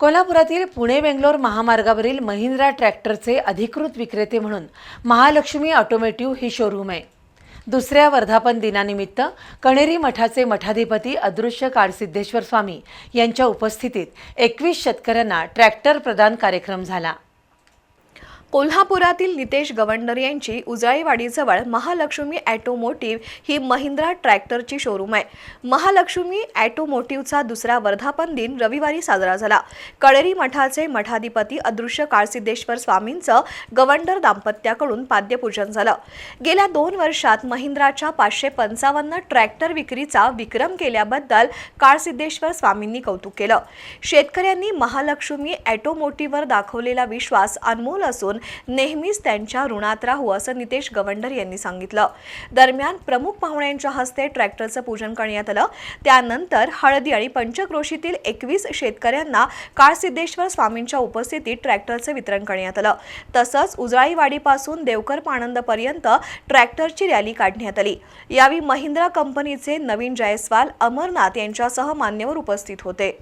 कोल्हापुरातील पुणे बेंगलोर महामार्गावरील महिंद्रा ट्रॅक्टरचे अधिकृत विक्रेते म्हणून महालक्ष्मी ऑटोमेटिव्ह ही शोरूम आहे. दुसऱ्या वर्धापन दिनानिमित्त कणेरी मठाचे मठाधिपती अदृश्य काळसिद्धेश्वर स्वामी यांच्या उपस्थितीत एकवीस शेतकऱ्यांना ट्रॅक्टर प्रदान कार्यक्रम झाला. कोल्हापुरातील नितेश गवंडर यांची उजाळीवाडीजवळ महालक्ष्मी ॲटोमोटिव्ह ही महिंद्रा ट्रॅक्टरची शोरूम आहे. महालक्ष्मी ॲटोमोटिव्हचा दुसरा वर्धापन दिन रविवारी साजरा झाला. कळेरी मठाचे मठाधिपती अदृश्य काळसिद्धेश्वर स्वामींचं गवंडर दाम्पत्याकडून पाद्यपूजन झालं. गेल्या दोन वर्षात महिंद्राच्या पाचशे पंचावन्न ट्रॅक्टर विक्रीचा विक्रम केल्याबद्दल काळसिद्धेश्वर स्वामींनी कौतुक केलं. शेतकऱ्यांनी महालक्ष्मी ॲटोमोटिव्हवर दाखवलेला विश्वास अनमोल असून असून नेहमीच त्यांच्या ऋणात राहू असं नितेश गवंडर यांनी सांगितलं. दरम्यान प्रमुख पाहुण्यांच्या हस्ते ट्रॅक्टरचं पूजन करण्यात आलं. त्यानंतर हळदी आणि पंचक्रोशीतील एकवीस शेतकऱ्यांना काळसिद्धेश्वर स्वामींच्या उपस्थितीत ट्रॅक्टरचं वितरण करण्यात आलं. तसंच उजळाईवाडीपासून देवकर पाणंदपर्यंत ट्रॅक्टरची रॅली काढण्यात आली. यावेळी महिंद्रा कंपनीचे नवीन जयस्वाल अमरनाथ यांच्यासह मान्यवर उपस्थित होते.